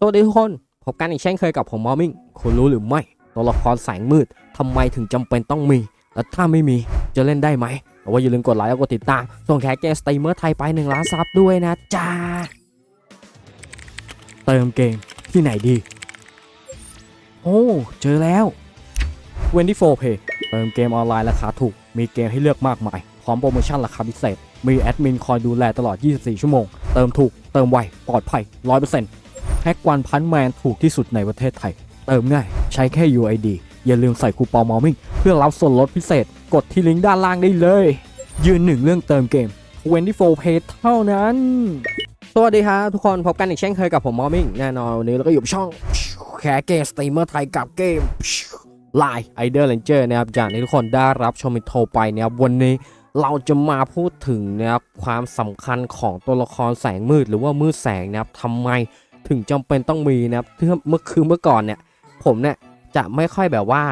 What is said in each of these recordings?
สวัสดีทุกคน พบกันอีกเช่นเคยกับผมมอมิงคุณรู้หรือไม่ ตัวละครแสงมืดทำไมถึงจำเป็นต้องมี และถ้าไม่มีจะเล่นได้ไหม แต่ว่าอย่าลืมกดไลค์และกดติดตาม ส่งแคสเกมสตรีมเมอร์ไทยไปหนึ่งล้านซับด้วยนะจ้า เติมเกมที่ไหนดี โอ้ เจอแล้ว24 Pay เติมเกมออนไลน์ราคาถูก มีเกมให้เลือกมากมาย พร้อมโปรโมชั่นราคาพิเศษ มีแอดมินคอยดูแลตลอด 24 ชั่วโมง เติมถูก เติมไว ปลอดภัย 100% พ็กวันพันแมนถูกที่สุดในประเทศไทย เติมง่าย ใช้แค่ UID อย่าลืมใส่คูปองมอมิงเพื่อรับส่วนลดพิเศษ กดที่ลิงก์ด้านล่างได้เลย ยืนหนึ่งเรื่องเติมเกม24 Pay เท่านั้น สวัสดีครับทุกคนพบกันอีกเช่นเคยกับผมมอมิงแน่นอนวันนี้เราก็อยู่ช่องแคสเกมสตรีมเมอร์ไทยกับเกมไลน์ไอเดอร์เลนเจอร์นะครับจากที่ทุกคนได้รับชมอินโทรไปนะครับวันนี้เราจะมาพูดถึงนะครับความสำคัญของตัวละครแสงมืดหรือว่ามืดแสงนะครับทำไม ถึงจำเป็นต้องมีนะครับเมื่อเมื่อคือเมื่อก่อนเนี่ย ผมเนี่ยจะไม่ค่อยแบบว่า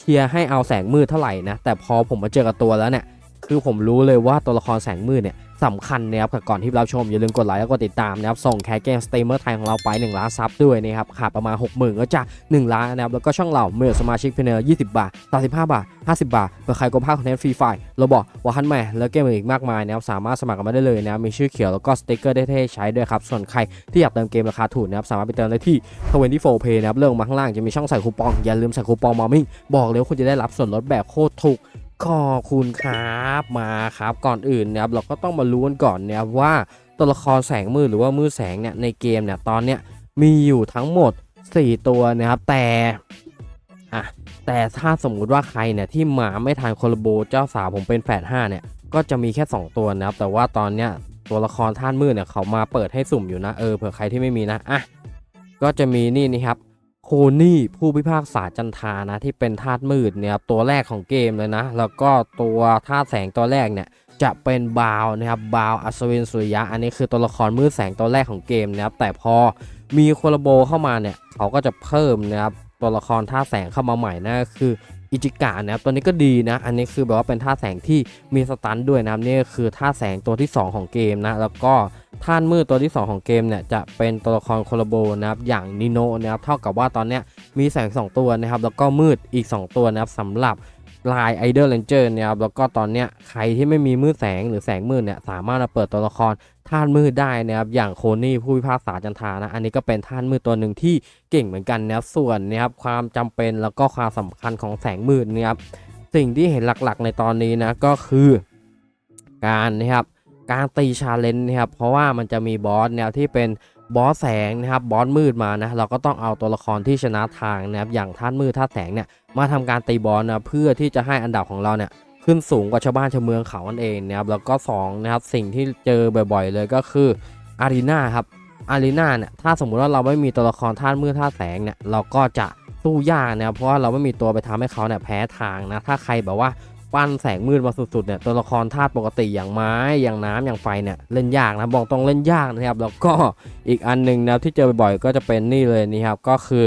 เชียร์ให้เอาแสงมืดเท่าไหร่นะ แต่พอผมมาเจอกับตัวแล้วเนี่ย คือผมรู้เลยว่าตัวละครแสงมืดเนี่ยสำคัญนะครับก่อนที่เราชมอย่าลืมกดไลค์แล้วก็ติดตามนะครับส่งแคสเกมสเตมเมอร์ไทยของเราไป 1 ล้านซับด้วยนะครับขาดประมาณ 60,000 ก็จะ 1 ล้านนะครับแล้วก็ช่องเราเมื่อสมาชิกเพียง20 บาท 35 บาท 50 บาทเพื่อใครก็ภาคคอนเทนต์ฟรีไฟล์เราบอกว่าฮันแม่แล้วเกมอื่นอีกมากมายนะครับสามารถสมัครกันมาได้เลยนะครับมีชื่อเขียวแล้วก็สติ๊กเกอร์ได้เท่ใช้ด้วยครับส่วนใครที่อยากเติมเกมราคาถูกนะครับสามารถไปเติมได้ที่ 24 Pay นะครับเรื่องมาข้างล่างจะมีช่องใส่คูปองอย่าลืมใส่คูปองมอมิ่งบอกเลยว่าคุณจะได้รับส่วนลดแบบโคตรถูก ขอบคุณครับมาครับก่อนอื่นนะครับเราก็ต้องมารู้กันก่อนนะครับว่าตัวละครแสงมืดหรือว่ามืดแสงเนี่ยในเกมเนี่ยตอนเนี้ยมีอยู่ทั้งหมด 4 ตัวนะครับแต่อะแต่ถ้าสมมุติว่าใครเนี่ยที่มาไม่ทันโคลโบเจ้าสาวผมเป็นแฝด5เนี่ยก็จะมีแค่ 2 ตัวนะครับแต่ว่าตอนเนี้ยตัวละครท่านมืดเนี่ยเขามาเปิดให้สุ่มอยู่นะเออเผื่อใครที่ไม่มีนะอะก็จะมีนี่นี่ครับ โคนี่ผู้พิพากษาจันทานะที่เป็นธาตุมืดเนี่ยครับตัวแรกของเกมเลยนะ แล้วก็ตัวธาตุแสงตัวแรกเนี่ยจะเป็นบาวนะครับบาวอัศวินสุริยะ อันนี้คือตัวละครมืดแสงตัวแรกของเกมนะครับแต่พอมีโคลโบเข้ามาเนี่ยเขาก็จะเพิ่มนะครับตัวละครธาตุแสงเข้ามาใหม่นะก็คือ อิจิกะนะครับตัวนี้ก็ดีนะ อันนี้คือแบบว่าเป็นท่าแสงที่มีสตันด้วยนะครับนี่คือท่าแสงตัวที่ 2 ของเกมนะแล้วก็ท่านมืดตัวที่ 2 ของเกมเนี่ยจะเป็นตัวละครโคลาโบนะครับอย่างนิโนนะครับเท่ากับว่าตอนเนี้ยมีแสง 2 ตัวนะครับแล้วก็มืดอีก 2 ตัวนะครับสำหรับ ลายไอเดอร์เลนเจอร์นะครับแล้วก็ตอนเนี้ยใครที่ไม่มีมืดแสงหรือแสงมืดเนี่ยสามารถมาเปิดตัวละครท่านมืดได้นะครับอย่างโคนี่ผู้พิพากษาจันทานะ อันนี้ก็เป็นท่านมืดตัวหนึ่งที่เก่งเหมือนกันนะครับส่วนนะครับความจำเป็นแล้วก็ความสำคัญของแสงมืดนะครับสิ่งที่เห็นหลักๆในตอนนี้นะก็คือ การนะครับการตีชาเลนจ์นะครับเพราะว่ามันจะมีบอสแนวที่เป็นบอสแสงนะครับบอสมืดมานะเราก็ต้องเอาตัวละครที่ชนะทางนะครับอย่างท่านมืดท่าแสงเนี่ย มาทำการตีบอสนะเพื่อที่จะให้อันดับของเราเนี่ยขึ้นสูงกว่าชาวบ้านชาวเมืองเขานั่นเองนะครับแล้วก็สองนะครับสิ่งที่เจอบ่อย ๆ เลยก็คืออารีนาครับอารีนาเนี่ยถ้าสมมุติว่าเราไม่มีตัวละครท่านมืดท่าตุแสงเนี่ยเราก็จะสู้ยากนะครับเพราะว่าเราไม่มีตัวไปทำให้เขาเนี่ยแพ้ทางนะถ้าใครแบบว่าปั้นแสงมืดมาสุดๆเนี่ยตัวละครธาตุปกติอย่างไม้อย่างน้ำอย่างไฟเนี่ยเล่นยากนะบอกตรงเล่นยากนะครับ แล้วก็อีกอันหนึงนะที่เจอบ่อยๆก็จะเป็นนี่เลยนี่ครับก็คือ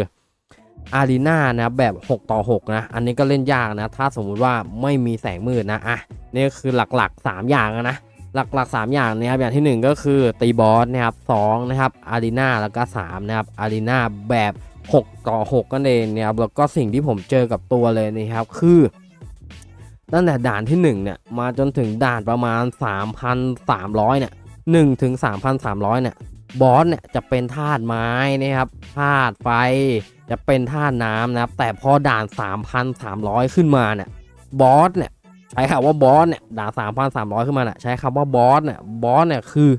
อารีนานะแบบ 6 ต่อ 6 นะ อันนี้ก็เล่นยากนะ ถ้าสมมุติว่าไม่มีแสงมืดนะ อะ นี่คือหลักๆ 3 อย่างนะ หลักๆ 3 อย่างนะครับ อย่างทีหนึ่1 ก็คือตีบอสนะครับสองนะครับ อารีนาแล้วก็ 3 นะครับ อารีนาแบบ 6 ต่อ 6 กันเองนะครับ แล้วก็สิ่งที่ผมเจอกับตัวเลยนะครับ คือ ตั้งแต่ด่านที่ 1 เนี่ย มาจนถึงด่านประมาณ 3,300 เนี่ย1ถึง3,300 เนี่ย บอสเนี่ยจะเป็นธาตุไม้นะครับธาตุไฟจะเป็นธาตุน้ำนะครับ แต่พอด่าน 3,300 ขึ้นมาเนี่ยบอสเนี่ยใช้คำว่าบอสเนี่ยด่าน3,300 ขึ้นมาเนี่ยใช้คำว่าบอสเนี่ยบอสเนี่ยคือ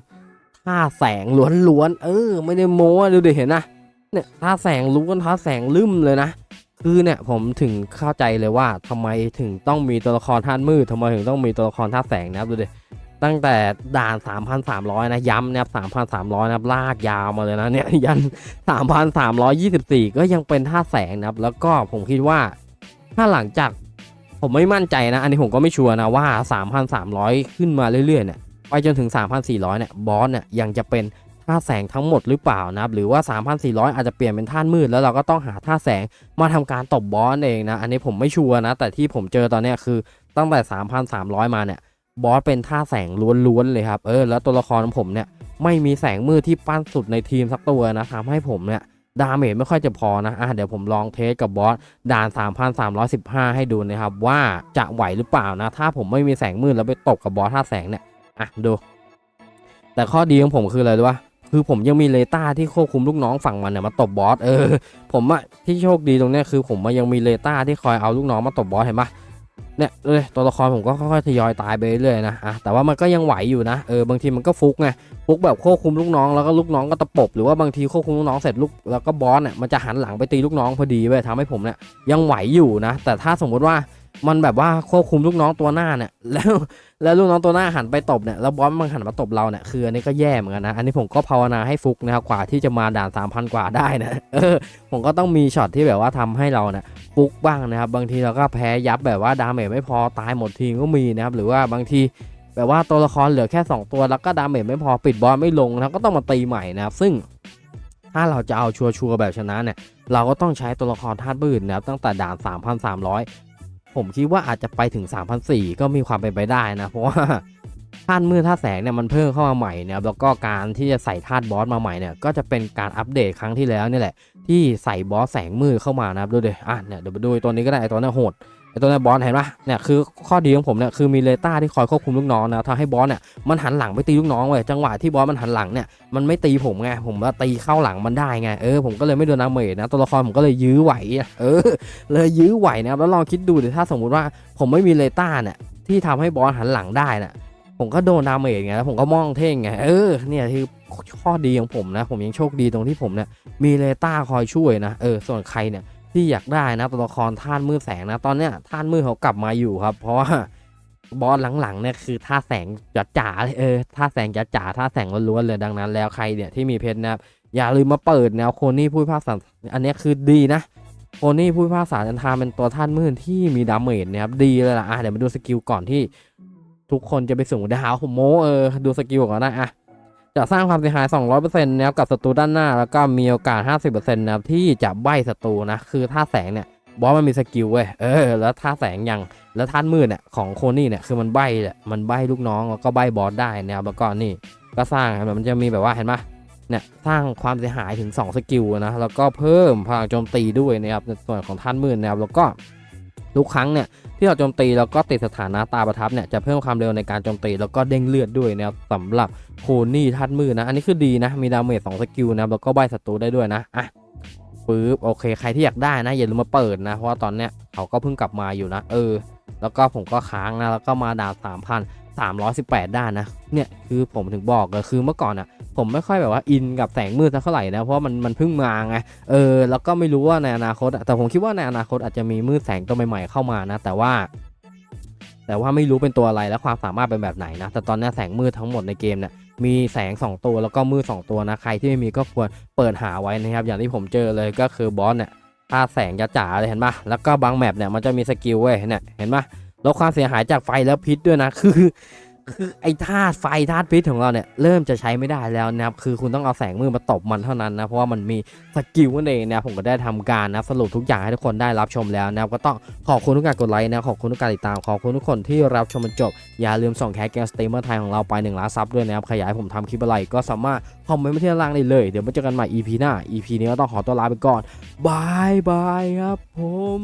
ธาตุแสงล้วนๆเออ ไม่ได้โม้ดูดิเห็นนะเนี่ยธาตุแสงล้วนธาตุแสงลืมเลยนะคือเนี่ยผมถึงเข้าใจเลยว่าทำไมถึงต้องมีตัวละครธาตุมืดทำไมถึงต้องมีตัวละครธาตุแสงนะครับดูดิ ตั้งแต่ด่าน 3,300 นะ ย้ำนะครับ 3,300 นะครับ ลากยาวมาเลยนะเนี่ยยัน 3,324 ก็ยังเป็นธาแสงนะครับ แล้วก็ผมคิดว่าถ้าหลังจากผมไม่มั่นใจนะ อันนี้ผมก็ไม่ชัวร์นะว่า 3,300 ขึ้นมาเรื่อยๆเนี่ยไปจนถึง 3,400 เนี่ยบอสเนี่ยยังจะเป็นธาแสงทั้งหมดหรือเปล่านะครับ หรือว่า 3,400 อาจจะเปลี่ยนเป็นธามืดแล้วเราก็ต้องหาธาแสงมาทำการตบบอสเองนะ อันนี้ผมไม่ชัวร์นะ แต่ที่ผมเจอตอนนี้คือตั้งแต่ 3,300 มาเนี่ย บอสเป็นธาแสงล้วนๆเลยครับ เออ แล้วตัวละครของผมเนี่ยไม่มีแสงมืดที่ปั้นสุดในทีมสักตัวนะทำให้ผมเนี่ยดาเมจไม่ค่อยจะพอนะ อะเดี๋ยวผมลองเทสกับบอสด่าน 3,315 ให้ดูนะครับ ว่าจะไหวหรือเปล่านะ ถ้าผมไม่มีแสงมืดแล้วไปตบกับบอสท่าแสงเนี่ย อะดู แต่ข้อดีของผมคืออะไรรู้ปะคือผมยังมีเลต้าที่ควบคุมลูกน้องฝั่งมันเนี่ยมาตบบอส เออ ผมอะที่โชคดีตรงเนี้ยคือ ผมอะยังมีเลต้าที่คอยเอาลูกน้องมาตบบอสเห็นปะ เนี่ยเลยตัวละครผมก็ค่อยๆทยอยตายไปเรื่อยๆนะอะแต่ว่ามันก็ยังไหวอยู่นะเออบางทีมันก็ฟุกไงฟุกแบบควบคุมลูกน้องแล้วก็ลูกน้องก็ตะปบหรือว่าบางทีควบคุมลูกน้องเสร็จลูกแล้วก็บอสเนี่ยมันจะหันหลังไปตีลูกน้องพอดีเว้ยทำให้ผมเนี่ยยังไหวอยู่นะ แต่ถ้าสมมติว่า มันแบบว่าควบคุมลูกน้องตัวหน้าเนี่ย แล้วแล้วลูกน้องตัวหน้าหันไปตบเนี่ยแล้วบอสมันหันมาตบเราเนี่ยคืออันนี้ก็แย่เหมือนกันนะ อันนี้ผมก็ภาวนาให้ฟุกนะครับกว่าที่จะมาด่าน3,000กว่าได้นะเออผมก็ต้องมีช็อตที่แบบว่าทำให้เราเนี่ยฟุกบ้างนะครับ บางทีเราก็แพ้ยับแบบว่าดาเมจไม่พอตายหมดทีก็มีนะครับหรือว่าบางทีแบบว่าตัวละครเหลือแค่ 2 ตัวแล้วก็ดาเมจไม่พอปิดบอสไม่ลงนะก็ต้องมาตีใหม่นะครับซึ่งถ้าเราจะเอาชัวร์ๆแบบชนะเนี่ยเราก็ต้องใช้ตัวละครธาตุมืดนะครับตั้งแต่ด่าน 3,300 ผมคิดว่าอาจจะไปถึง 3,004ก็มีความเป็นไปได้นะ เพราะว่าธาตุมืดธาตุแสงเนี่ยมันเพิ่มเข้ามาใหม่เนี่ยแล้วก็การที่จะใส่ธาตุบอสมาใหม่เนี่ยก็จะเป็นการอัปเดตครั้งที่แล้วนี่แหละ ที่ใส่บอสแสงมืดเข้ามานะครับดูดิอะเนี่ยเดี๋ยวไปดูตัวนี้ก็ได้ตัวนี้โหด ไอตัวนี้บอสเห็นปะเนี่ยคือข้อดีของผมเนี่ยคือมีเลต้าที่คอยควบคุมลูกน้องนะทำให้บอสเนี่ยมันหันหลังไปตีลูกน้องเว้ยจังหวะที่บอสมันหันหลังเนี่ยมันไม่ตีผมไงผมว่าตีเข้าหลังมันได้ไงเออผมก็เลยไม่โดนน้ำเมจนะตัวละครผมก็เลยยื้อไหวเออเลยยื้อไหวนะครับแล้วลองคิดดูดิถ้าสมมุติว่าผมไม่มีเลต้าเนี่ยที่ทำให้บอสหันหลังได้น่ะผมก็โดนดาเมจไงแล้วผมก็มองเท่งไงเออเนี่ยคือข้อดีของผมนะ ผมยังโชคดีตรงที่ผมเนี่ยมีเลต้าคอยช่วยนะเออส่วนใครเนี่ย ที่อยากได้นะตัวละครท่านมืดแสงนะตอนเนี้ยท่านมืดเขากลับมาอยู่ครับ เพราะว่าบอสหลังๆเนี่ยคือท่าแสงจ๋าๆเลยเออท่าแสงจ๋าๆท่าแสงล้วนๆเลยดังนั้น แล้วใครเนี่ยที่มีเพชรนะครับอย่าลืมมาเปิดแนวโคนี่ผู้พิพาษาอันนี้คือดีนะโอนี่ผู้พิพากษาจันทาเป็นตัวท่านมืดที่มีดาเมจนะครับดีเลยล่ะอะเดี๋ยวมาดูสกิลก่อนที่ทุกคนจะไปสูงดาวผมโมเออดูสกิลก่อนนะอะ จะสร้างความเสียหาย 200%นะครับกับศัตรูด้านหน้า แล้วก็มีโอกาส 50%นะครับที่จะใบศัตรูนะ คือท่าแสงเนี่ยบอสมันมีสกิลเว้ย เออ แล้วท่าแสงยัง แล้วท่านมืดเนี่ยของโคนี่เนี่ยคือมันใบแหละมันใบลูกน้องแล้วก็ใบบอสได้นะครับแล้วก็นี่ก็สร้างมันจะมีแบบว่าเห็นปะเนี่ยสร้างความเสียหายถึง 2 สกิลนะ แล้วก็เพิ่มพลังโจมตีด้วยนะครับในส่วนของท่านมืดนะครับแล้วก็ทุกครั้งเนี่ย ที่เราโจมตีแล้วก็ติดสถานะตาประทับเนี่ยจะเพิ่มความเร็วในการโจมตีแล้วก็เด้งเลือดด้วยนะครับสำหรับโคนี่ท่านมืดนะ อันนี้คือดีนะ มีดาเมจ2สกิลนะแล้วก็ใบศัตรูได้ด้วยนะอะปึ๊บโอเค ใครที่อยากได้นะ อย่าลืมมาเปิดนะ เพราะว่าตอนเนี้ยเขาก็เพิ่งกลับมาอยู่นะ เออ แล้วก็ผมก็ค้างนะ แล้วก็มาดาวสามพันสามร้อยสิบแปดด้านนะ เนี่ยคือผมถึงบอกเลยคือเมื่อก่อนอะ ผมไม่ค่อยแบบว่าอินกับแสงมืดสักเท่าไหร่นะเพราะมันมันเพิ่งมาไงเออแล้วก็ไม่รู้ว่าในอนาคต แต่ผมคิดว่าในอนาคตอาจจะมีมืดแสงตัวใหม่ๆเข้ามานะแต่ว่า แต่ว่าไม่รู้เป็นตัวอะไรและความสามารถเป็นแบบไหนนะแต่ตอนนี้แสงมืดทั้งหมดในเกมเนี่ยมีแสง 2 ตัวแล้วก็มืด2ตัวนะใครที่ไม่มีก็ควรเปิดหาไว้นะครับ อย่างที่ผมเจอเลยก็คือบอสเนี่ยถ้าแสงจะจ๋าๆเลยเห็นปะแล้วก็บางแมปเนี่ยมันจะมีสกิลเว้ยเนี่ยเห็นปะลดความเสียหายจากไฟและพิษด้วยนะคือ คือไอ้ธาตุไฟธาตุพิษของเราเนี่ยเริ่มจะใช้ไม่ได้แล้วนะครับคือคุณต้องเอาแสงมือมาตบมันเท่านั้นนะเพราะว่ามันมีสกิลนั่นเองนะผมก็ได้ทำการนะสรุปทุกอย่างให้ทุกคนได้รับชมแล้วนะครับก็ต้องขอบคุณทุกการกดไลค์นะขอบคุณทุกการติดตามขอบคุณทุกคนที่รับชมจนจบ อย่าลืมส่งแคสเกมสตรีมเมอร์ไทยของเราไป1ล้านซับด้วยนะครับขยายผมทำคลิปอะไรก็สามารถคอมเมนต์มาที่ด้านล่างได้เลยเดี๋ยวมาเจอกันใหม่ EP หน้า EP นี้ก็ต้องขอตัวลาไปก่อนบายบายครับผม